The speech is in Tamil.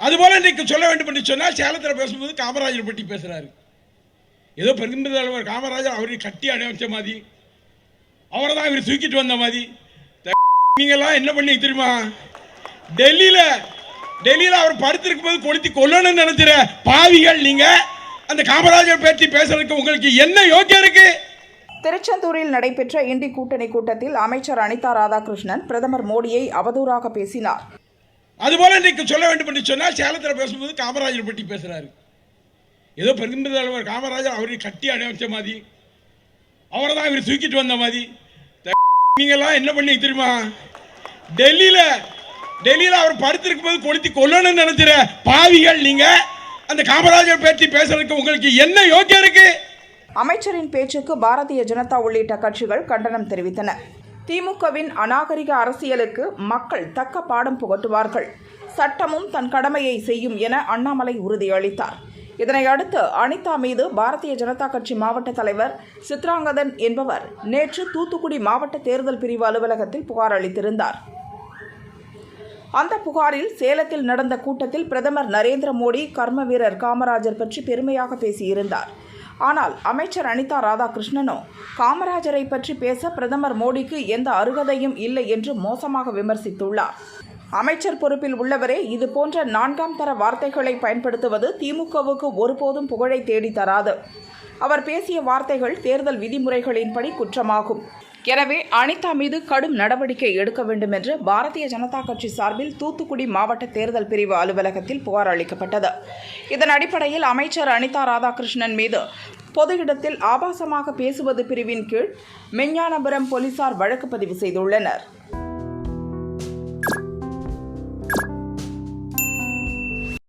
அதுபோல் இன்றைக்கு சொல்ல வேண்டும் என்று சொன்னால் சேலத்தில் பேசும்போது காமராஜர் பற்றி பேசுகிறாரு ஏதோ பெருமித தலைவர் காமராஜர் அவரை கட்டி அணைச்ச மாதிரி அவரை தான் இவர் தூக்கிட்டு வந்த மாதிரி. நீங்கள்லாம் என்ன பண்ணி தெரியுமா? டெல்லியில் டெல்லியில் அவர் படுத்திருக்கும் போது கொளுத்தி கொல்லணும்னு நினைச்சிற பாவிகள் நீங்கள் அந்த காமராஜர் பற்றி பேசுறதுக்கு உங்களுக்கு என்ன யோக்கியம் இருக்கு? திருச்செந்தூரில் நடைபெற்ற இண்டி கூட்டணி கூட்டத்தில் அமைச்சர் அனிதா ராதாகிருஷ்ணன் பிரதமர் மோடியை அவதூறாக பேசினார். அதுபோல் இன்றைக்கு சொல்ல வேண்டும் என்று சொன்னால் சேலத்தில் பேசும்போது காமராஜர் பற்றி பேசுகிறாரு ஏதோ பெருமித தலைவர் காமராஜர் அவரை கட்டி அணைச்ச மாதிரி அவரை தான் இவர் தூக்கிட்டு வந்த மாதிரி. நீங்கள்லாம் என்ன பண்ணி தெரியுமா? டெல்லியில் டெல்லியில் அவர் படுத்திருக்கும் போது கொளுத்தி கொல்லணும்னு நினைச்சிற பாவிகள் நீங்கள் அந்த காமராஜர் பற்றி பேசுறதுக்கு உங்களுக்கு என்ன யோக்கியம் இருக்கு? அமைச்சரின் பேச்சுக்கு பாரதிய ஜனதா உள்ளிட்ட கட்சிகள் கண்டனம் தெரிவித்தன. திமுகவின் அநாகரிக அரசியலுக்கு மக்கள் தக்க பாடம் புகட்டுவார்கள். சட்டமும் தன் கடமையை செய்யும் என அண்ணாமலை உறுதியளித்தார். இதனையடுத்து அனிதா மீது பாரதிய ஜனதா கட்சி மாவட்ட தலைவர் சித்ராங்கதன் என்பவர் நேற்று தூத்துக்குடி மாவட்ட தேர்தல் பிரிவு அலுவலகத்தில் புகார் அளித்திருந்தார். அந்த புகாரில் சேலத்தில் நடந்த கூட்டத்தில் பிரதமர் நரேந்திர மோடி கர்ம வீரர் காமராஜர் பற்றி பெருமையாக பேசியிருந்தார். ஆனால் அமைச்சர் அனிதா ராதாகிருஷ்ணனோ காமராஜரை பற்றி பேச பிரதமர் மோடிக்கு எந்த அருகதையும் இல்லை என்று மோசமாக விமர்சித்துள்ளார். அமைச்சர் பொறுப்பில் உள்ளவரே இது போன்ற நான்காம் தர வார்த்தைகளை பயன்படுத்துவது திமுகவுக்கு ஒருபோதும் புகழை தேடித்தராது தராது. அவர் பேசிய வார்த்தைகள் தேர்தல் விதிமுறைகளின்படி குற்றமாகும். எனவே அனிதா மீது கடும் நடவடிக்கை எடுக்க வேண்டும் என்று பாரதிய ஜனதா கட்சி சார்பில் தூத்துக்குடி மாவட்ட தேர்தல் பிரிவு அலுவலகத்தில் புகார் அளிக்கப்பட்டது. இதன் அடிப்படையில் அமைச்சர் அனிதா ராதாகிருஷ்ணன் மீது பொது இடத்தில் ஆபாசமாக பேசுவது பிரிவின் கீழ் மெஞ்ஞானபுரம் போலீசார் வழக்கு பதிவு செய்துள்ளனர்.